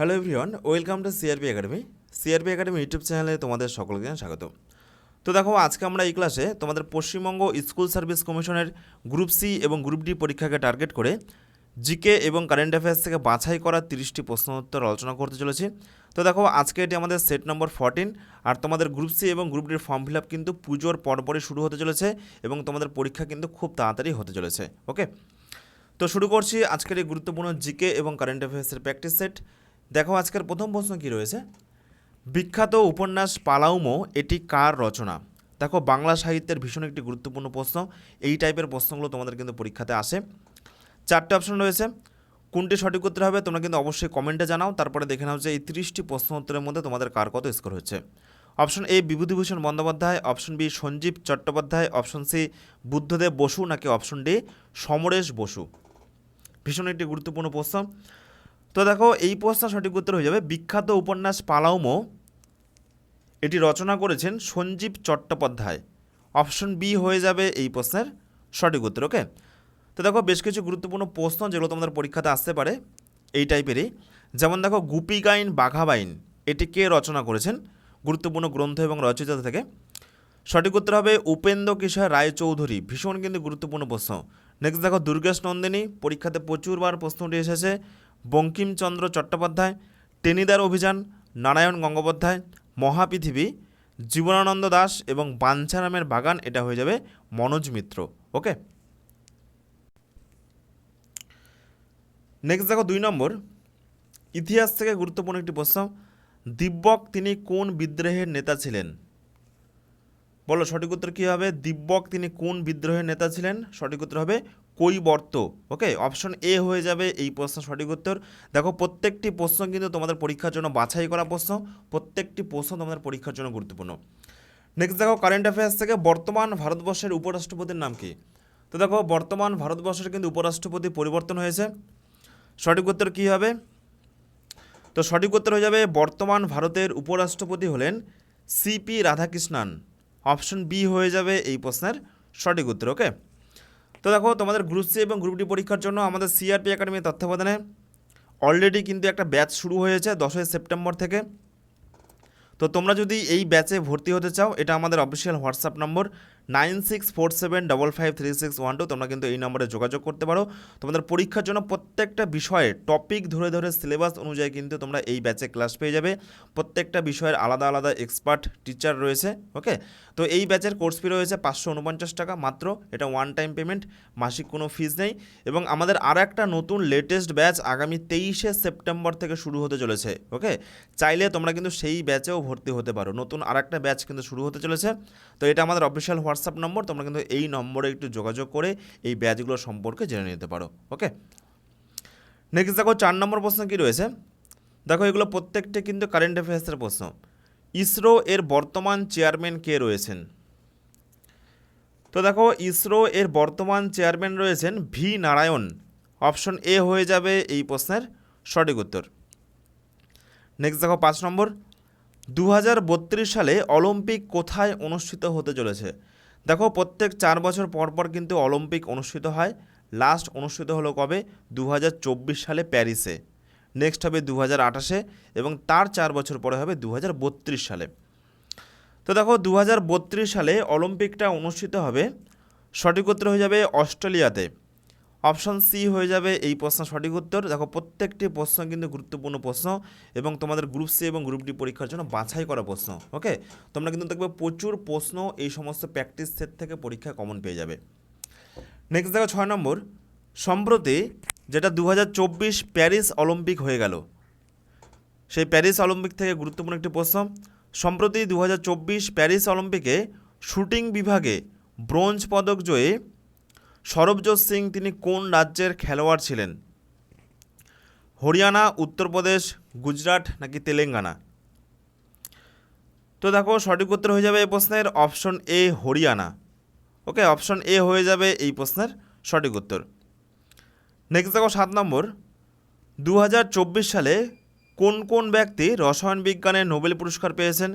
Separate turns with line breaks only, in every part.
Hello everyone welcome to CRP academy CRP academy YouTube চ্যানেলে তোমাদের সকলকে স্বাগত। তো দেখো, আজকে আমরা এই ক্লাসে তোমাদের পশ্চিমবঙ্গ স্কুল সার্ভিস কমিশনের গ্রুপ সি এবং গ্রুপ ডি পরীক্ষাকে টার্গেট করে জিকে এবং কারেন্ট অ্যাফেয়ার্স থেকে বাছাই করা তিরিশটি প্রশ্ন উত্তর আলোচনা করতে চলেছি। তো দেখো, আজকে এটি আমাদের সেট নম্বর ফোরটিন আর তোমাদের গ্রুপ সি এবং গ্রুপ ডির ফর্ম ফিল আপ কিন্তু পুজোর পরপরই শুরু হতে চলেছে এবং তোমাদের পরীক্ষা কিন্তু খুব তাড়াতাড়ি হতে চলেছে ওকে তো শুরু করছি আজকের এই গুরুত্বপূর্ণ জিকে এবং কারেন্ট অ্যাফেয়ার্সের প্র্যাকটিস সেট দেখো আজকের প্রথম প্রশ্ন কী রয়েছে? বিখ্যাত উপন্যাস পালাউমো এটি কার রচনা? দেখো বাংলা সাহিত্যের ভীষণ একটি গুরুত্বপূর্ণ প্রশ্ন। এই টাইপের প্রশ্নগুলো তোমাদের কিন্তু পরীক্ষাতে আসে। চারটে অপশন রয়েছে। কোনটি সঠিক উত্তর হবে তোমরা কিন্তু অবশ্যই কমেন্টে জানাও। তারপরে দেখে নাও যে এই তিরিশটি প্রশ্ন উত্তরের মধ্যে তোমাদের কার কত স্কোর হচ্ছে option A, Bibhutibhushan Bandyopadhyay. Option B, Sanjib Chattopadhyay. Option C, Buddhadeb Basu নাকি অপশন ডি, সমরেশ বসু। ভীষণ একটি গুরুত্বপূর্ণ প্রশ্ন। তো দেখো, এই প্রশ্ন সঠিক উত্তর হয়ে যাবে। বিখ্যাত উপন্যাস পালাউমো এটি রচনা করেছেন সঞ্জীব চট্টোপাধ্যায়। অপশন বি হয়ে যাবে এই প্রশ্নের সঠিক উত্তর, ওকে? তো দেখো, বেশ কিছু গুরুত্বপূর্ণ প্রশ্ন যেগুলো তোমাদের পরীক্ষাতে আসতে পারে এই টাইপেরই। যেমন দেখো গুপি গাইন বাঘাবাইন, এটি কে রচনা করেছেন? গুরুত্বপূর্ণ গ্রন্থ এবং রচয়িতা থেকে। সঠিক উত্তর হবে উপেন্দ্র কিশোর রায়চৌধুরী। ভীষণ কিন্তু গুরুত্বপূর্ণ প্রশ্ন। নেক্সট দেখো, দুর্গেশ নন্দিনী, পরীক্ষাতে প্রচুরবার প্রশ্নটি এসেছে। বঙ্কিমচন্দ্র চট্টোপাধ্যায়, টেনিদার অভিযান, নারায়ণ গঙ্গোপাধ্যায়, মহাপৃথিবী, জীবনানন্দ দাস এবং বাঞ্ছারামের বাগান, এটা হয়ে যাবে মনোজ মিত্র ওকে নেক্সট দেখো, দুই নম্বর। ইতিহাস থেকে গুরুত্বপূর্ণ একটি প্রশ্ন, দিব্যক তিনি কোন বিদ্রোহের নেতা ছিলেন? বলো সঠিক উত্তর কী হবে? দিব্যক তিনি কোন বিদ্রোহের নেতা ছিলেন? সঠিক উত্তর হবে কৈবর্ত। ওকে? অপশন এ হয়ে যাবে এই প্রশ্ন সঠিক উত্তর। দেখো, প্রত্যেকটি প্রশ্ন কিন্তু তোমাদের পরীক্ষার জন্য বাছাই করা প্রশ্ন। প্রত্যেকটি প্রশ্ন তোমাদের পরীক্ষার জন্য গুরুত্বপূর্ণ। নেক্সট দেখো কারেন্ট অ্যাফেয়ার্স থেকে বর্তমান ভারতবর্ষের উপরাষ্ট্রপতির নাম কি? তো দেখো, বর্তমান ভারতবর্ষের কিন্তু উপরাষ্ট্রপতি পরিবর্তন হয়েছে। সঠিক উত্তর কী হবে? তো সঠিক উত্তর হয়ে যাবে, বর্তমান ভারতের উপরাষ্ট্রপতি হলেন সিপি রাধাকৃষ্ণান। অপশন বি হয়ে যাবে এই প্রশ্নের সঠিক উত্তর, ওকে? তো দেখো, তোমাদের গ্রুপ সি এবং গ্রুপ ডি পরীক্ষার জন্য আমাদের সিআরপি একাডেমির তত্ত্বাবধানে অলরেডি কিন্তু একটা ব্যাচ শুরু হয়েছে দশই সেপ্টেম্বর থেকে। তো তোমরা যদি এই ব্যাচে ভর্তি হতে চাও, এটা আমাদের অফিসিয়াল হোয়াটসঅ্যাপ নম্বর nine six four seven double five three six one two তোমরা কিন্তু এই নম্বরে যোগাযোগ করতে পারো। তোমাদের পরীক্ষার জন্য প্রত্যেকটা বিষয়ে টপিক ধরে ধরে সিলেবাস অনুযায়ী কিন্তু তোমরা এই ব্যাচে ক্লাস পেয়ে যাবে। প্রত্যেকটা বিষয়ের আলাদা আলাদা এক্সপার্ট টিচার রয়েছে ওকে তো এই ব্যাচের কোর্স ফি রয়েছে পাঁচশো উনপঞ্চাশ টাকা মাত্র। এটা ওয়ান টাইম পেমেন্ট মাসিক কোনো ফিজ নেই। এবং আমাদের আর একটা নতুন লেটেস্ট ব্যাচ আগামী তেইশে সেপ্টেম্বর থেকে শুরু হতে চলেছে ওকে চাইলে তোমরা কিন্তু সেই ব্যাচেও ভর্তি হতে পারো। নতুন আর একটা ব্যাচ কিন্তু শুরু হতে চলেছে। তো এটা আমাদের অফিসিয়াল হোয়াটসঅ্যাপ নম্বর, তোমরা কিন্তু এই নম্বরে একটু যোগাযোগ করে এই ব্যাচগুলো সম্পর্কে জেনে নিতে পারো, ওকে? নেক্সট দেখো, চার নম্বর প্রশ্ন কী রয়েছে? দেখো, এগুলো প্রত্যেকটা কিন্তু কারেন্ট অ্যাফেয়ার্সের প্রশ্ন। ইসরো এর বর্তমান চেয়ারম্যান কে রয়েছেন? তো দেখো, ইসরো এর বর্তমান চেয়ারম্যান রয়েছেন ভি নারায়ণ। অপশন এ হয়ে যাবে এই প্রশ্নের সঠিক উত্তর। নেক্সট দেখো, পাঁচ নম্বর। দু হাজার বত্রিশ সালে অলিম্পিক কোথায় অনুষ্ঠিত হতে চলেছে? দেখো, প্রত্যেক চার বছর পর পর কিন্তু অলিম্পিক অনুষ্ঠিত হয়। লাস্ট অনুষ্ঠিত হলো কবে? দু হাজার চব্বিশ সালে প্যারিসে। নেক্সট হবে দু আঠাশে এবং তার চার বছর পরে হবে দু হাজার বত্রিশ সালে। তো দেখো দু হাজার বত্রিশ সালে অলিম্পিকটা অনুষ্ঠিত হবে। সঠিক উত্তর হয়ে যাবে অস্ট্রেলিয়াতে। অপশন সি হয়ে যাবে এই প্রশ্ন সঠিক উত্তর। দেখো, প্রত্যেকটি প্রশ্ন কিন্তু গুরুত্বপূর্ণ প্রশ্ন এবং তোমাদের গ্রুপ সি এবং গ্রুপ ডি পরীক্ষার জন্য বাছাই করা প্রশ্ন ওকে তোমরা কিন্তু দেখবে প্রচুর প্রশ্ন এই সমস্ত প্র্যাকটিস সেট থেকে পরীক্ষা কমন পেয়ে যাবে। নেক্সট দেখো ছয় নম্বর। সম্প্রতি যেটা দু হাজার চব্বিশ প্যারিস অলিম্পিক হয়ে গেল, সেই প্যারিস অলিম্পিক থেকে গুরুত্বপূর্ণ একটি প্রশ্ন। সম্প্রতি দু হাজার চব্বিশ প্যারিস অলিম্পিকে শুটিং বিভাগে ব্রোঞ্জ পদক জয়ী সরবজোৎ সিং তিনি কোন রাজ্যের খেলোয়াড় ছিলেন? হরিয়ানা, উত্তরপ্রদেশ, গুজরাট নাকি তেলেঙ্গানা? তো দেখো, সঠিক উত্তর হয়ে যাবে এই প্রশ্নের option A Haryana. Okay, option A হয়ে যাবে এই প্রশ্নের সঠিক উত্তর। নেক্সট দেখো, সাত নম্বর। দু হাজার চব্বিশ সালে কোন কোন ব্যক্তি রসায়ন বিজ্ঞানে নোবেল পুরস্কার পেয়েছেন?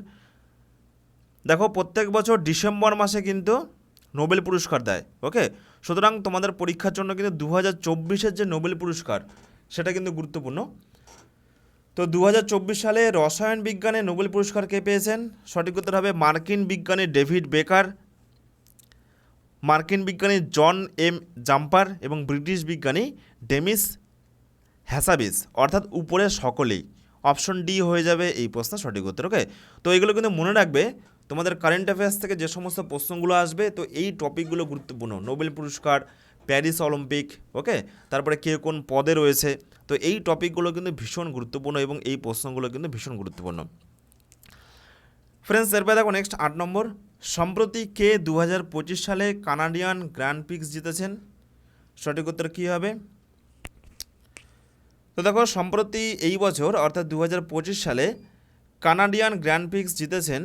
দেখো, প্রত্যেক বছর ডিসেম্বর মাসে কিন্তু নোবেল পুরস্কার দেয়, ওকে? সুতরাং তোমাদের পরীক্ষার জন্য কিন্তু দু হাজার চব্বিশের যে নোবেল পুরস্কার, সেটা কিন্তু গুরুত্বপূর্ণ। তো দু হাজার চব্বিশ সালে রসায়ন বিজ্ঞানে নোবেল পুরস্কার কে পেয়েছেন? সঠিক উত্তর হবে মার্কিন বিজ্ঞানী ডেভিড বেকার, মার্কিন বিজ্ঞানী জন এম জাম্পার এবং ব্রিটিশ বিজ্ঞানী ডেমিস হ্যাসাবিস। অর্থাৎ উপরে সকলেই। অপশন ডি হয়ে যাবে এই প্রশ্নের সঠিক উত্তর, ওকে? তো এগুলো কিন্তু মনে রাখবে তোমাদের কারেন্ট অ্যাফেয়ার্স থেকে যে সমস্ত প্রশ্নগুলো আসবে, তো এই টপিকগুলো গুরুত্বপূর্ণ। নোবেল পুরস্কার প্যারিস অলিম্পিক ওকে তারপরে কে কোন পদে রয়েছে? তো এই টপিকগুলো কিন্তু ভীষণ গুরুত্বপূর্ণ এবং এই প্রশ্নগুলো কিন্তু ভীষণ গুরুত্বপূর্ণ। ফ্রেন্ডস এরপরে দেখো নেক্সট আট নম্বর। সম্প্রতি কে দু হাজার পঁচিশ সালে কানাডিয়ান গ্র্যান্ড পিক্স জিতেছেন? সঠিক উত্তর কী হবে? তো দেখো, সম্প্রতি এই বছর, অর্থাৎ দু হাজার পঁচিশ সালে কানাডিয়ান গ্র্যান্ড পিক্স জিতেছেন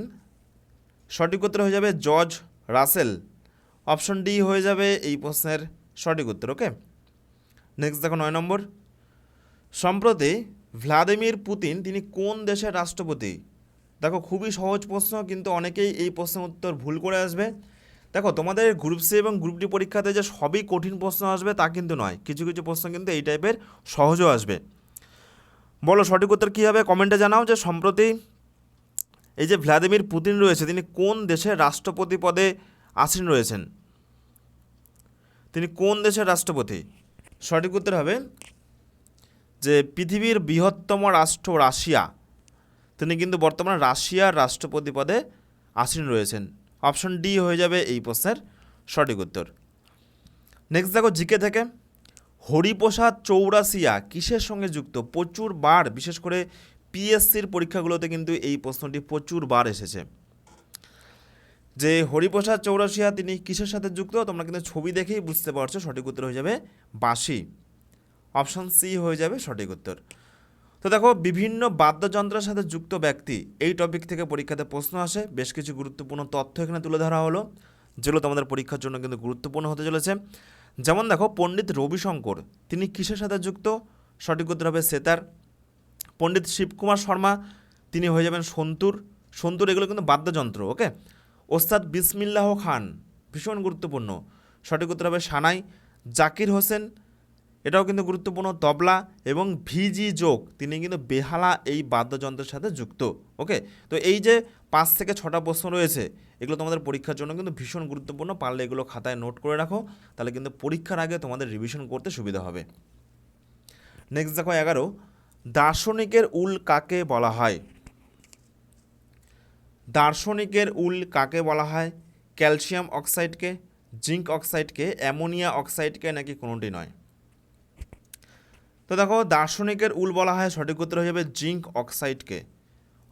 সঠিক উত্তর হয়ে যাবে জর্জ রাসেল। অপশন ডি হয়ে যাবে এই প্রশ্নের সঠিক উত্তর, ওকে? নেক্সট দেখো নয় নম্বর। সম্প্রতি ভ্লাদিমির পুতিন, তিনি কোন দেশের রাষ্ট্রপতি? দেখো, খুবই সহজ প্রশ্ন, কিন্তু অনেকেই এই প্রশ্নের উত্তর ভুল করে আসবে। দেখো, তোমাদের গ্রুপ সি এবং গ্রুপ ডি পরীক্ষাতে যে সবই কঠিন প্রশ্ন আসবে তা কিন্তু নয়। কিছু কিছু প্রশ্ন কিন্তু এই টাইপের সহজও আসবে। বলো, সঠিক উত্তর কী হবে? কমেন্টে জানাও যে সম্প্রতি এই যে ভ্লাদিমির পুতিন রয়েছে, তিনি কোন দেশের রাষ্ট্রপতি পদে আসীন রয়েছেন? তিনি কোন দেশের রাষ্ট্রপতি? সঠিক উত্তর হবে যে পৃথিবীর বৃহত্তম রাষ্ট্র রাশিয়া। তিনি কিন্তু বর্তমানে রাশিয়ার রাষ্ট্রপতি পদে আসীন রয়েছেন। অপশন ডি হয়ে যাবে এই প্রশ্নের সঠিক উত্তর। নেক্সট দেখো জিকে থেকে। হরিপ্রসাদ চৌরাসিয়া কিসের সঙ্গে যুক্ত? প্রচুর বার, বিশেষ করে পিএসসির পরীক্ষাগুলোতে কিন্তু এই প্রশ্নটি প্রচুর বার এসেছে। যে হরিপ্রসাদ চৌরাসিয়া তিনি কিসের সাথে যুক্ত? তোমরা কিন্তু ছবি দেখেই বুঝতে পারছ, সঠিক উত্তর হয়ে যাবে বাঁশি। অপশান সি হয়ে যাবে সঠিক উত্তর। তো দেখো, বিভিন্ন বাদ্যযন্ত্রের সাথে যুক্ত ব্যক্তি এই টপিক থেকে পরীক্ষাতে প্রশ্ন আসে। বেশ কিছু গুরুত্বপূর্ণ তথ্য এখানে তুলে ধরা হলো, যেগুলো তোমাদের পরীক্ষার জন্য কিন্তু গুরুত্বপূর্ণ হতে চলেছে। যেমন দেখো, পণ্ডিত রবিশঙ্কর, তিনি কিসের সাথে যুক্ত? সঠিক উত্তর হবে সেতার। পণ্ডিত শিবকুমার শর্মা, তিনি হয়ে যাবেন সন্তুর। সন্তুর এগুলো কিন্তু বাদ্যযন্ত্র, ওকে? ওস্তাদ বিসমিল্লাহ খান, ভীষণ গুরুত্বপূর্ণ। সঠিক উত্তর হবে সানাই। জাকির হোসেন, এটাও কিন্তু গুরুত্বপূর্ণ। তবলা এবং ভিজি যোগ, তিনি কিন্তু বেহালা এই বাদ্যযন্ত্রের সাথে যুক্ত, ওকে? তো এই যে পাঁচ থেকে ছটা প্রশ্ন রয়েছে, এগুলো তোমাদের পরীক্ষার জন্য কিন্তু ভীষণ গুরুত্বপূর্ণ। পারলে এগুলো খাতায় নোট করে রাখো, তাহলে কিন্তু পরীক্ষার আগে তোমাদের রিভিশন করতে সুবিধা হবে। নেক্সট দেখো এগারো। দার্শনিকের উল কাকে বলা হয়? দার্শনিকের উল কাকে বলা হয়? ক্যালসিয়াম অক্সাইডকে, জিঙ্ক অক্সাইডকে, অ্যামোনিয়া অক্সাইডকে নাকি কোনোটি নয়? তো দেখো, দার্শনিকের উল বলা হয় সঠিক উত্তর হয়ে যাবে জিঙ্ক অক্সাইডকে।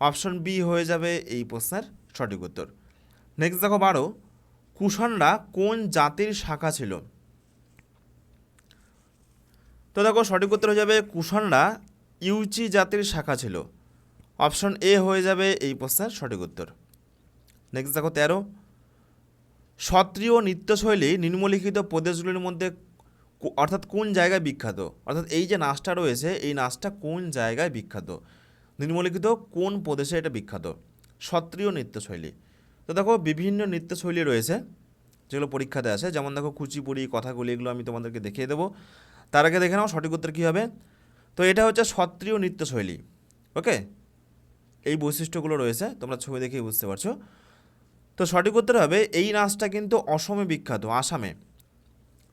অপশন বি হয়ে যাবে এই প্রশ্নের সঠিক উত্তর। নেক্সট দেখো বারো, কুষাণরা কোন জাতির শাখা ছিল? তো দেখো সঠিক উত্তর হয়ে যাবে কুষাণরা ইউচি জাতির শাখা ছিল। অপশন এ হয়ে যাবে এই প্রশ্নের সঠিক উত্তর। নেক্সট দেখো তেরো। সত্রিয় নৃত্যশৈলী নিম্নলিখিত প্রদেশগুলির মধ্যে অর্থাৎ কোন জায়গায় বিখ্যাত? অর্থাৎ এই যে নাচটা রয়েছে, এই নাচটা কোন জায়গায় বিখ্যাত? নিম্নলিখিত কোন প্রদেশে এটা বিখ্যাত? সত্রিয় নৃত্যশৈলী। তো দেখো বিভিন্ন নৃত্যশৈলী রয়েছে, যেগুলো পরীক্ষাতে আসে যেমন দেখো কুচিপুড়ি, কথাগুলি, এগুলো আমি তোমাদেরকে দেখিয়ে দেবো। তার আগে দেখে নাও সঠিক উত্তর কী হবে? তো এটা হচ্ছে সত্রীয় নৃত্যশৈলী, ওকে? এই বৈশিষ্ট্যগুলো রয়েছে, তোমরা ছবি দেখেই বুঝতে পারছ। তো সঠিক উত্তর হবে, এই নাচটা কিন্তু অসমে বিখ্যাত, আসামে।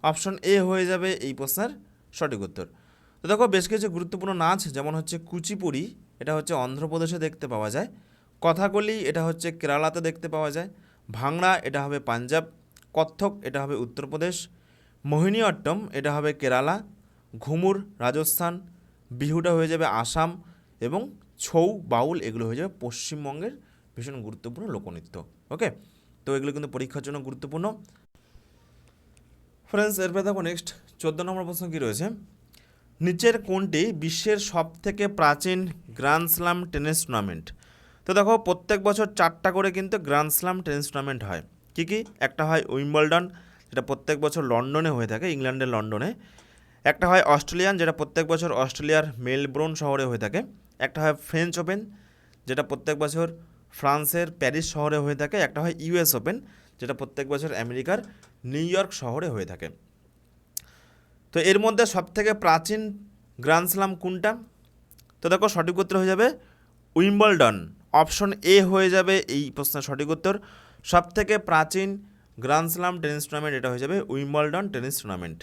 অপশন এ হয়ে যাবে এই প্রশ্নের সঠিক উত্তর। তো দেখো, বেশ কিছু গুরুত্বপূর্ণ নাচ, যেমন হচ্ছে কুচিপুড়ি, এটা হচ্ছে অন্ধ্রপ্রদেশে দেখতে পাওয়া যায়। কথাকলি, এটা হচ্ছে কেরালাতে দেখতে পাওয়া যায়। ভাংড়া, এটা হবে পাঞ্জাব। কত্থক, এটা হবে উত্তরপ্রদেশ। মোহিনীঅট্টম এটা হবে কেরালা। ঘুমুর, রাজস্থান। বিহুটা হয়ে যাবে আসাম এবং ছৌ, বাউল এগুলো হয়ে যাবে পশ্চিমবঙ্গের ভীষণ গুরুত্বপূর্ণ লোকনৃত্য ওকে তো এগুলো কিন্তু পরীক্ষার জন্য গুরুত্বপূর্ণ। ফ্রেন্ডস এরপরে দেখো নেক্সট চোদ্দ নম্বর প্রশ্ন কী রয়েছে? নিচের কোনটি বিশ্বের সব থেকে প্রাচীন গ্র্যান্ড স্লাম টেনিস টুর্নামেন্ট? তো দেখো, প্রত্যেক বছর চারটা করে কিন্তু গ্র্যান্ড স্লাম টেনিস টুর্নামেন্ট হয়। কী কী? একটা হয় উইম্বলডন, যেটা প্রত্যেক বছর লন্ডনে হয়ে থাকে, ইংল্যান্ডের লন্ডনে। একটা হয় অস্ট্রেলিয়ান, যেটা প্রত্যেক বছর অস্ট্রেলিয়ার মেলবোর্ন শহরে হয়ে থাকে। একটা হয় ফ্রেঞ্চ ওপেন, যেটা প্রত্যেক বছর ফ্রান্সের প্যারিস শহরে হয়ে থাকে। একটা হয় ইউএস ওপেন, যেটা প্রত্যেক বছর আমেরিকার নিউ ইয়র্ক শহরে হয়ে থাকে। তো এর মধ্যে সবথেকে প্রাচীন গ্র্যান্ড স্লাম কোনটা? তো দেখো, সঠিক উত্তর হয়ে যাবে উইম্বলডন। অপশন এ হয়ে যাবে এই প্রশ্নের সঠিক উত্তর। সব থেকে প্রাচীন গ্র্যান্ড স্লাম টেনিস টুর্নামেন্ট এটা হয়ে যাবে Wimbledon tennis tournament.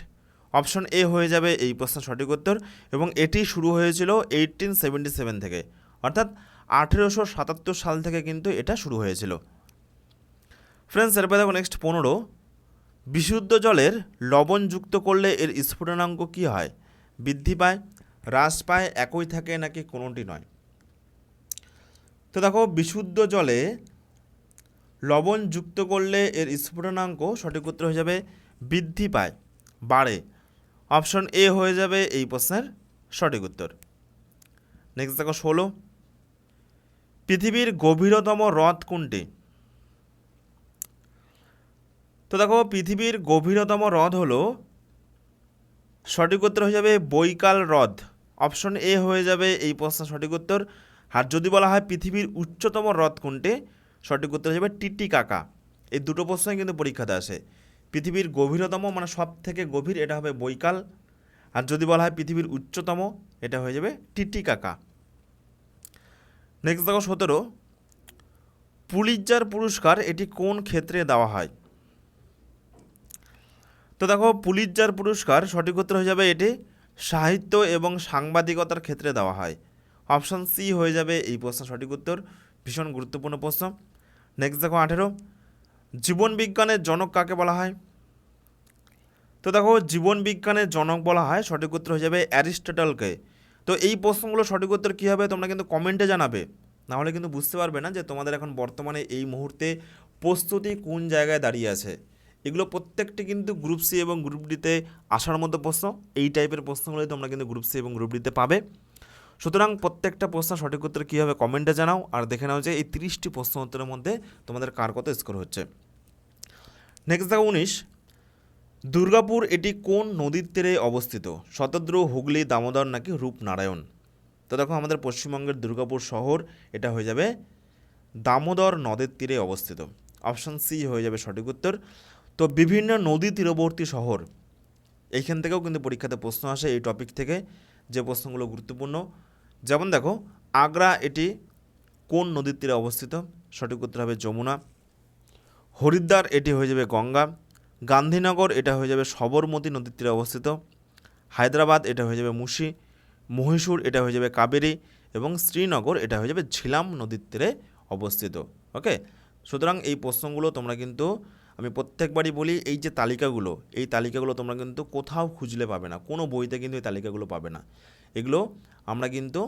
Option A হয়ে যাবে এই প্রশ্নের সঠিক উত্তর এবং এটি শুরু হয়েছিল এইটিন সেভেন্টি সেভেন থেকে। অর্থাৎ আঠেরোশো সাতাত্তর সাল থেকে কিন্তু এটা শুরু হয়েছিল। ফ্রেন্ডস এরপরে দেখো নেক্সট পনেরো। বিশুদ্ধ জলের লবণ যুক্ত করলে এর স্ফুটনাঙ্ক কী হয়? বৃদ্ধি পায়, হ্রাস পায়, একই থাকে নাকি কোনোটি নয়? তো দেখো, বিশুদ্ধ জলে লবণ যুক্ত করলে এর স্ফুটনাঙ্ক সঠিক উত্তর হয়ে যাবে, বৃদ্ধি পায়, বাড়ে। অপশন এ হয়ে যাবে এই প্রশ্নের সঠিক উত্তর। নেক্সট দেখো ষোলো। পৃথিবীর গভীরতম হ্রদ কোনটি? তো দেখো পৃথিবীর গভীরতম হ্রদ হলো, সঠিক উত্তর হয়ে যাবে বৈকাল হ্রদ। অপশন এ হয়ে যাবে এই প্রশ্নের সঠিক উত্তর। আর যদি বলা হয় পৃথিবীর উচ্চতম হ্রদ কোনটি, সঠিক উত্তর হয়ে যাবে টিটি কাকা এই দুটো প্রশ্নই কিন্তু পরীক্ষাতে আসে। পৃথিবীর গভীরতম মানে সব থেকে গভীর, এটা হবে বৈকাল। আর যদি বলা হয় পৃথিবীর উচ্চতম, এটা হয়ে যাবে টিটি কাকা নেক্সট দেখো সতেরো। পুলিৎজার পুরস্কার, এটি কোন ক্ষেত্রে দেওয়া হয়? তো দেখো, পুলিৎজার পুরস্কার, সঠিক উত্তর হয়ে যাবে এটি সাহিত্য এবং সাংবাদিকতার ক্ষেত্রে দেওয়া হয়। অপশান সি হয়ে যাবে এই প্রশ্ন সঠিক উত্তর। ভীষণ গুরুত্বপূর্ণ প্রশ্ন। নেক্সট দেখো আঠেরো। জীবন বিজ্ঞানের জনক কাকে বলা হয়? তো দেখো জীবন বিজ্ঞানের জনক বলা হয় সঠিক উত্তর হয়ে যাবে অ্যারিস্টটলকে। তো এই প্রশ্নগুলো সঠিক উত্তর কী হবে তোমরা কিন্তু কমেন্টে জানাবে। নাহলে কিন্তু বুঝতে পারবে না যে তোমাদের এখন বর্তমানে এই মুহূর্তে প্রস্তুতি কোন জায়গায় দাঁড়িয়ে আছে। এগুলো প্রত্যেকটি কিন্তু গ্রুপ সি এবং গ্রুপ ডিতে আসার মতো প্রশ্ন। এই টাইপের প্রশ্নগুলোই তোমরা কিন্তু গ্রুপ সি এবং গ্রুপ ডিতে পাবে। সুতরাং প্রত্যেকটা প্রশ্ন সঠিক উত্তর কী হবে কমেন্টে জানাও। আর দেখে নাও যে এই তিরিশটি প্রশ্ন উত্তরের মধ্যে তোমাদের কার কত স্কোর হচ্ছে। নেক্সট দেখো উনিশ। দুর্গাপুর এটি কোন নদীর তীরে অবস্থিত? শতদ্রু, হুগলি, দামোদর নাকি রূপনারায়ণ? তো দেখো আমাদের পশ্চিমবঙ্গের দুর্গাপুর শহর, এটা হয়ে যাবে দামোদর নদের তীরে অবস্থিত। অপশন সি হয়ে যাবে সঠিক উত্তর। তো বিভিন্ন নদী তীরবর্তী শহর এইখান থেকেও কিন্তু পরীক্ষাতে প্রশ্ন আসে এই টপিক থেকে, যে প্রশ্নগুলো গুরুত্বপূর্ণ। যেমন দেখো, আগ্রা এটি কোন নদীর তীরে অবস্থিত? সঠিক উত্তর হবে যমুনা। হরিদ্বার এটি হয়ে যাবে গঙ্গা, গান্ধীনগর এটা হয়ে যাবে সবরমতী নদীর তীরে অবস্থিত, হায়দ্রাবাদ এটা হয়ে যাবে মুশি, মহীশূর এটা হয়ে যাবে কাবেরী এবং শ্রীনগর এটা হয়ে যাবে ঝিলাম নদীর তীরে অবস্থিত ওকে সুতরাং এই প্রশ্নগুলো তোমরা কিন্তু, আমি প্রত্যেকবারই বলি এই যে তালিকাগুলো, এই তালিকাগুলো তোমরা কিন্তু কোথাও খুঁজলে পাবে না, কোনো বইতে কিন্তু এই তালিকাগুলো পাবে না। এগুলো আমরা কিন্তু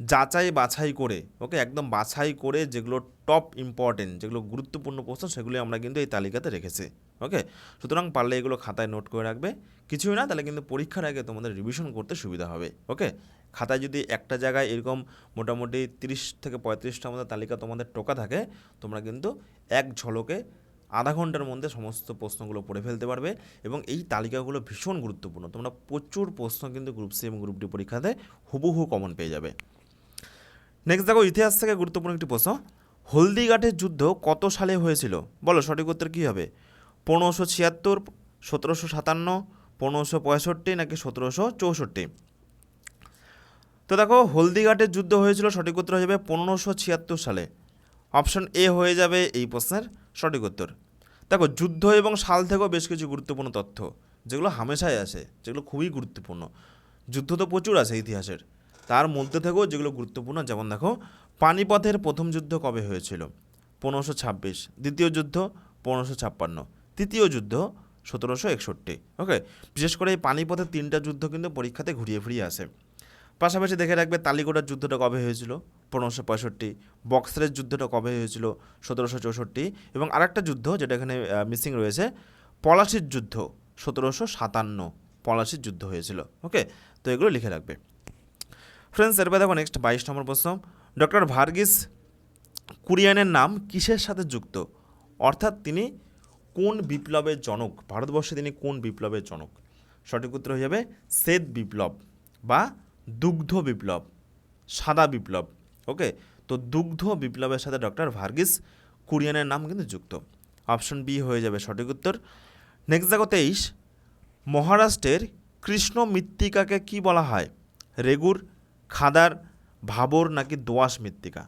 যাচাই বাছাই করে, ওকে, একদম বাছাই করে যেগুলো টপ ইম্পর্টেন্ট যেগুলো গুরুত্বপূর্ণ প্রশ্ন সেগুলি আমরা কিন্তু এই তালিকাতে রেখেছি, ওকে? সুতরাং পারলে এগুলো খাতায় নোট করে রাখবে। কিছুই না, তাহলে কিন্তু পরীক্ষার আগে তোমাদের রিভিশন করতে সুবিধা হবে, ওকে? খাতায় যদি একটা জায়গায় এরকম মোটামুটি তিরিশ থেকে পঁয়ত্রিশটার মধ্যে তালিকা তোমাদের টোকা থাকে, তোমরা কিন্তু এক ঝলকে আধা ঘণ্টার মধ্যে সমস্ত প্রশ্নগুলো পড়ে ফেলতে পারবে এবং এই তালিকাগুলো ভীষণ গুরুত্বপূর্ণ। তোমরা প্রচুর প্রশ্ন কিন্তু গ্রুপ সি এবং গ্রুপ ডি পরীক্ষাতে হুবহু কমন পেয়ে যাবে। নেক্সট দেখো, ইতিহাস থেকে গুরুত্বপূর্ণ একটি প্রশ্ন। হলদিঘাটের যুদ্ধ কত সালে হয়েছিল? বলো, সঠিক উত্তর কী হবে? পনেরোশো ছিয়াত্তর, সতেরোশো সাতান্ন, পনেরোশো পঁয়ষট্টি নাকি সতেরোশো চৌষট্টি? তো দেখো, হলদিঘাটের যুদ্ধ হয়েছিল, সঠিক উত্তর হয়ে যাবে পনেরোশো ছিয়াত্তর সালে। অপশন এ হয়ে যাবে এই প্রশ্নের সঠিক উত্তর। দেখো, যুদ্ধ এবং সাল থেকেও বেশ কিছু গুরুত্বপূর্ণ তথ্য, যেগুলো হামেশাই আসে, যেগুলো খুবই গুরুত্বপূর্ণ। যুদ্ধ তো প্রচুর আছে ইতিহাসের। তার মধ্যে থেকেও যেগুলো গুরুত্বপূর্ণ, যেমন দেখো, পানিপথের প্রথম যুদ্ধ কবে হয়েছিল? পনেরোশো ছাব্বিশ। দ্বিতীয় যুদ্ধ, পনেরোশো ছাপ্পান্ন। তৃতীয় যুদ্ধ, সতেরোশো একষট্টি। ওকে? বিশেষ করে এই পানিপথের তিনটা যুদ্ধ কিন্তু পরীক্ষাতে ঘুরিয়ে ফিরিয়ে আসে। পাশাপাশি দেখে রাখবে তালিকোটার যুদ্ধটা কবে হয়েছিল? পনেরোশো পঁয়ষট্টি। বক্সারের যুদ্ধটা কবে হয়েছিল? সতেরোশো চৌষট্টি। এবং আরেকটা যুদ্ধ, যেটা এখানে মিসিং রয়েছে, পলাশির যুদ্ধ, সতেরোশো সাতান্ন পলাশির যুদ্ধ হয়েছিল। ওকে? তো এগুলো লিখে রাখবে। ফ্রেন্ডস এরপর দেখো নেক্সট বাইশ নম্বর প্রশ্ন। ডক্টর ভার্গিস কুরিয়ানের নাম কিসের সাথে যুক্ত? অর্থাৎ তিনি কোন বিপ্লবের জনক? ভারতবর্ষে তিনি কোন বিপ্লবের জনক? সঠিক উত্তর হয়ে যাবে শ্বেত বিপ্লব বা দুগ্ধ বিপ্লব, সাদা বিপ্লব। ওকে? তো দুগ্ধ বিপ্লবের সাথে ডক্টর ভার্গিস কুরিয়ানের নাম কিন্তু যুক্ত। অপশন বি হয়ে যাবে সঠিক উত্তর। নেক্সট দেখো তেইশ। মহারাষ্ট্রের কৃষ্ণ মৃত্তিকাকে কি বলা হয়? রেগুর খাদার ভাবর নাকি দোয়াশ মৃত্তিকা?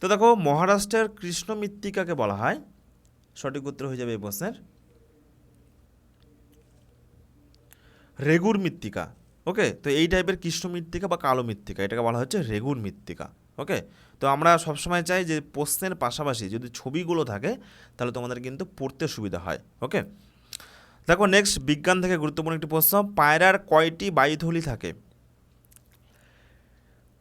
তো দেখো, মহারাষ্ট্রের কৃষ্ণ মৃত্তিকাকে বলা হয়। সঠিক উত্তর হয়ে যাবে এই প্রশ্নের। রেগুর মৃত্তিকা, ওকে? তো এই টাইপের কৃষ্ণ মৃত্তিকা বা কালো মৃত্তিকা, এটাকে বলা হচ্ছে রেগুর মৃত্তিকা, ওকে? তো আমরা সবসময় চাই যে প্রশ্নের পাশাপাশি যদি ছবিগুলো থাকে, তাহলে তোমাদের কিন্তু পড়তে সুবিধা হয়, ওকে? দেখো নেক্সট বিজ্ঞান থেকে গুরুত্বপূর্ণ একটি প্রশ্ন, পায়রার কয়টি বায়ুথলি থাকে?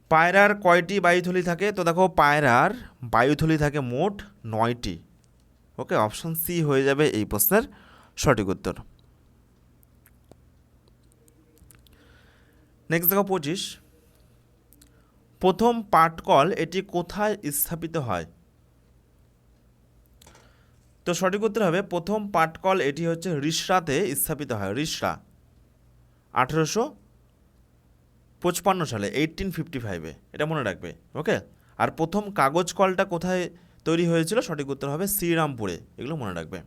পায়রার কয়টি বায়ুথলি থাকে? তো দেখো, পায়রার বায়ুথলি থাকে মোট নয়টি। ওকে, অপশন সি হয়ে যাবে এই প্রশ্নের সঠিক উত্তর। নেক্সট দেখো, পঁচিশ। প্রথম পাটকল এটি কোথায় স্থাপিত হয়? তো সঠিক উত্তর হবে, প্রথম পাটকল এটি হচ্ছে রিসরাতে স্থাপিত হয়, রিসরা। আঠেরোশো পঁচপান্ন সালে এইটিন ফিফটি ফাইভে এটা মনে রাখবে ওকে আর প্রথম কাগজ কলটা কোথায় তৈরি হয়েছিল, সঠিক উত্তর হবে শ্রীরামপুরে, এগুলো মনে রাখবে।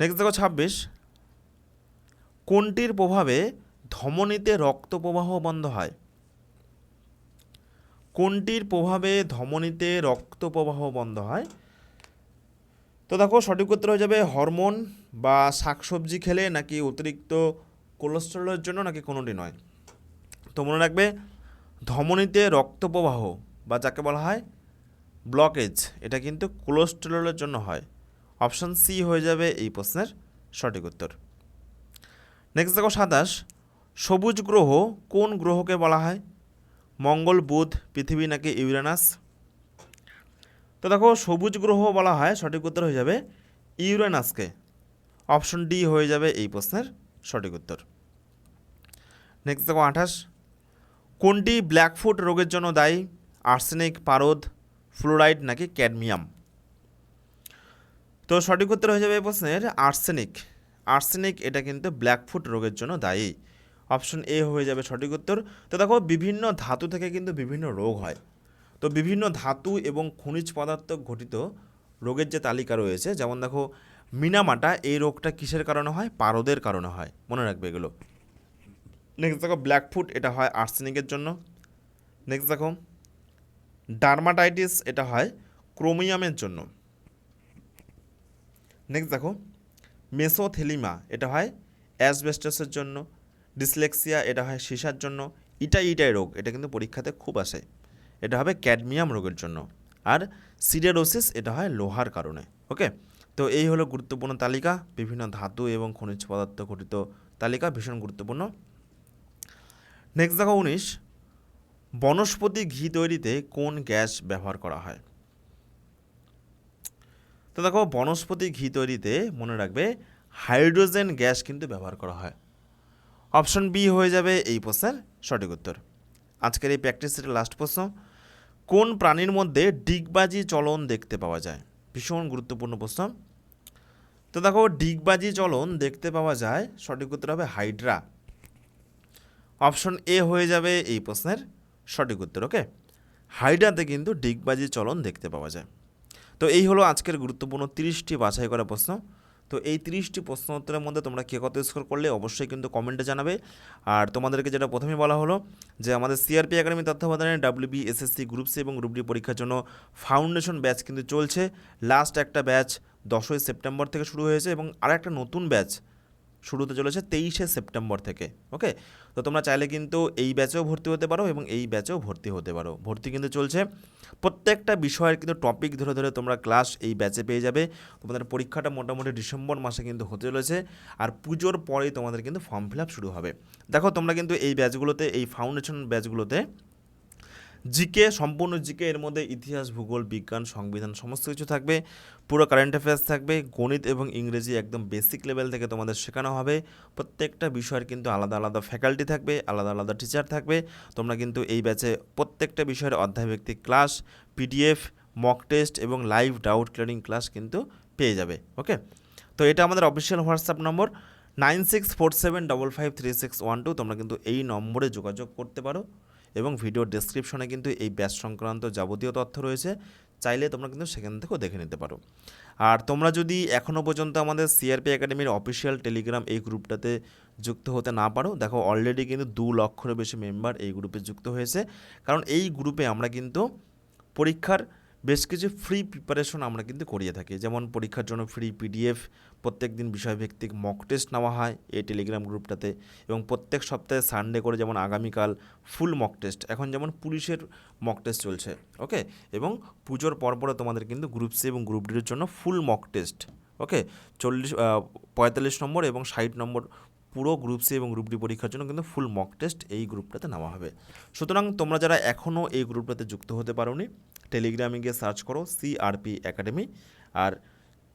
নেক্সট দেখো ছাব্বিশ। কোনটির প্রভাবে ধমনীতে রক্ত প্রবাহ বন্ধ হয়? কোনটির প্রভাবে ধমনীতে রক্ত প্রবাহ বন্ধ হয়? তো দেখো, সঠিক উত্তর হয়ে যাবে হরমোন বা শাকসবজি খেলে নাকি অতিরিক্ত কোলেস্টেরলের জন্য নাকি কোনোটি নয়। তো মনে রাখবে, ধমনীতে রক্ত প্রবাহ বা যাকে বলা হয় ব্লকেজ এটা কিন্তু কোলেস্টেরলের জন্য হয়। অপশান সি হয়ে যাবে এই প্রশ্নের সঠিক উত্তর। নেক্সট দেখো সাতাশ, সবুজ গ্রহ কোন গ্রহকে বলা হয়? মঙ্গল, বুধ, পৃথিবী নাকি ইউরেনাস? তো দেখো সবুজ গ্রহ বলা হয়, সঠিক উত্তর হয়ে যাবে ইউরেনাসকে। অপশন ডি হয়ে যাবে এই প্রশ্নের সঠিক উত্তর। নেক্সট দেখো আঠাশ কোনটি ব্ল্যাকফুট রোগের জন্য দায়ী? আর্সেনিক, পারদ, ফ্লোরাইড নাকি ক্যাডমিয়াম? তো সঠিক উত্তর হয়ে যাবে এই প্রশ্নের আর্সেনিক। আর্সেনিক এটা কিন্তু ব্ল্যাকফুট রোগের জন্য দায়ী। অপশন এ হয়ে যাবে সঠিক উত্তর। তো দেখো, বিভিন্ন ধাতু থেকে কিন্তু বিভিন্ন রোগ হয়। তো বিভিন্ন ধাতু এবং খনিজ পদার্থ ঘটিত রোগের যে তালিকা রয়েছে, যেমন দেখো, মিনামাটা এই রোগটা কিসের কারণে হয়? পারদের কারণে হয়। মনে রাখবে এগুলো। নেক্সট দেখো ব্ল্যাক ব্ল্যাকফুট এটা হয় আর্সেনিকের জন্য। নেক্সট দেখো ডার্মাটাইটিস এটা হয় ক্রোমিয়ামের জন্য। নেক্সট দেখো মেসোথেলিমা এটা হয় অ্যাসবেস্টাসের জন্য। ডিসলেক্সিয়া এটা হয় সিসার জন্য। ইটাই ইটাই রোগ, এটা কিন্তু পরীক্ষাতে খুব আসে। এটা হবে ক্যাডমিয়াম রোগের জন্য। আর সিডেরোসিস এটা হয় লোহার কারণে ওকে তো এই হলো গুরুত্বপূর্ণ তালিকা। বিভিন্ন ধাতু এবং খনিজ পদার্থ ঘটিত তালিকা ভীষণ গুরুত্বপূর্ণ। নেক্সট দেখো উনিশ। বনস্পতি ঘি তৈরিতে কোন গ্যাস ব্যবহার করা হয়? তো দেখো, বনস্পতি ঘি তৈরিতে মনে রাখবে, হাইড্রোজেন গ্যাস কিন্তু ব্যবহার করা হয়। অপশন বি হয়ে যাবে এই প্রশ্নের সঠিক উত্তর। আজকের এই প্র্যাকটিস সেটের লাস্ট প্রশ্ন, কোন প্রাণীর মধ্যে ডিগবাজি চলন দেখতে পাওয়া যায়? ভীষণ গুরুত্বপূর্ণ প্রশ্ন। তো দেখো, ডিগবাজি চলন দেখতে পাওয়া যায়, সঠিক উত্তর হবে হাইড্রা। অপশন এ হয়ে যাবে এই প্রশ্নের সঠিক উত্তর, ওকে? হাইড্রাতে কিন্তু ডিগবাজি চলন দেখতে পাওয়া যায়। তো এই হলো আজকের গুরুত্বপূর্ণ তিরিশটি বাছাই করা প্রশ্ন। তো এই তিরিশটি প্রশ্ন উত্তরের মধ্যে তোমরা কে কত স্কোর করলে অবশ্যই কিন্তু কমেন্টে জানাবে। আর তোমাদেরকে যেটা প্রথমে বলা হলো যে আমাদের সিআরপি একাডেমি তত্ত্বাবধানে ডাব্লিউবি এসএসসি গ্রুপ সি এবং গ্রুপ ডি পরীক্ষার জন্য ফাউন্ডেশন ব্যাচ কিন্তু চলছে। লাস্ট একটা ব্যাচ দশই সেপ্টেম্বর থেকে শুরু হয়েছে এবং আর একটা নতুন ব্যাচ শুরু হতে চলেছে তেইশে সেপ্টেম্বর থেকে ওকে তো তোমরা চাইলে কিন্তু এই ব্যাচেও ভর্তি হতে পারো এবং এই ব্যাচেও ভর্তি হতে পারো। ভর্তি কিন্তু চলছে। প্রত্যেকটা বিষয়ের কিন্তু টপিক ধরে ধরে তোমরা ক্লাস এই ব্যাচে পেয়ে যাবে। তোমাদের পরীক্ষাটা মোটামুটি ডিসেম্বর মাসে কিন্তু হতে চলেছে আর পুজোর পরেই তোমাদের কিন্তু ফর্ম ফিল আপ শুরু হবে। দেখো তোমরা কিন্তু এই ব্যাচগুলোতে এই ফাউন্ডেশন ব্যাচগুলোতে জিকে, সম্পূর্ণ জিকে, এর মধ্যে ইতিহাস, ভূগোল, বিজ্ঞান, সংবিধান, সমস্ত কিছু থাকবে। পুরো কারেন্ট অ্যাফেয়ার্স থাকবে। গণিত এবং ইংরেজি একদম বেসিক লেভেল থেকে তোমাদের শেখানো হবে। প্রত্যেকটা বিষয়ের কিন্তু আলাদা আলাদা ফ্যাকাল্টি থাকবে, আলাদা আলাদা টিচার থাকবে। তোমরা কিন্তু এই ব্যাচে প্রত্যেকটা বিষয়ের অধ্যায় অধ্যায়ভিত্তিক ক্লাস পিডিএফ মক টেস্ট এবং লাইভ ডাউট ক্লিয়ারিং ক্লাস কিন্তু পেয়ে যাবে ওকে তো এটা আমাদের official WhatsApp number nine six four seven double five three six one two তোমরা কিন্তু এই নম্বরে যোগাযোগ করতে পারো। এবং ভিডিও ডেসক্রিপশনে কিন্তু এই ব্যাচ সংক্রান্ত যাবতীয় তথ্য রয়েছে। চাইলে তোমরা কিন্তু সেখান থেকেও দেখে নিতে পারো। আর তোমরা যদি এখনও পর্যন্ত আমাদের সিআরপি একাডেমির অফিসিয়াল টেলিগ্রাম এই গ্রুপটাতে যুক্ত হতে না পারো, দেখো অলরেডি কিন্তু দু লক্ষেরও বেশি মেম্বার এই গ্রুপে যুক্ত হয়েছে। কারণ এই গ্রুপে আমরা কিন্তু পরীক্ষার বেশ কিছু ফ্রি প্রিপারেশন আমরা কিন্তু করিয়ে থাকি। যেমন পরীক্ষার জন্য ফ্রি পিডিএফ প্রত্যেক দিন বিষয়ভিত্তিক মক টেস্ট নেওয়া হয় এই টেলিগ্রাম গ্রুপটাতে এবং প্রত্যেক সপ্তাহে সানডে করে যেমন আগামীকাল ফুল মক টেস্ট এখন যেমন পুলিশের মক টেস্ট চলছে ওকে এবং পুজোর পরপরে তোমাদের কিন্তু গ্রুপ সি এবং গ্রুপ ডির জন্য ফুল মক টেস্ট ওকে চল্লিশ পঁয়তাল্লিশ নম্বর এবং ষাট নম্বর পুরো গ্রুপ সি এবং গ্রুপ ডি পরীক্ষার জন্য কিন্তু ফুল মক টেস্ট এই গ্রুপটাতে নেওয়া হবে। সুতরাং তোমরা যারা এখনও এই গ্রুপটাতে যুক্ত হতে পারোনি টেলিগ্রামে গিয়ে সার্চ করো সিআরপি একাডেমি আর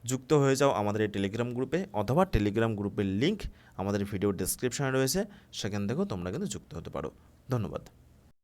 যুক্ত হয়ে যাও আমাদের এই টেলিগ্রাম গ্রুপে অথবা টেলিগ্রাম গ্রুপের লিঙ্ক আমাদের ভিডিও ডেসক্রিপশানে রয়েছে। সেখান থেকেও তোমরা কিন্তু যুক্ত হতে পারো। ধন্যবাদ।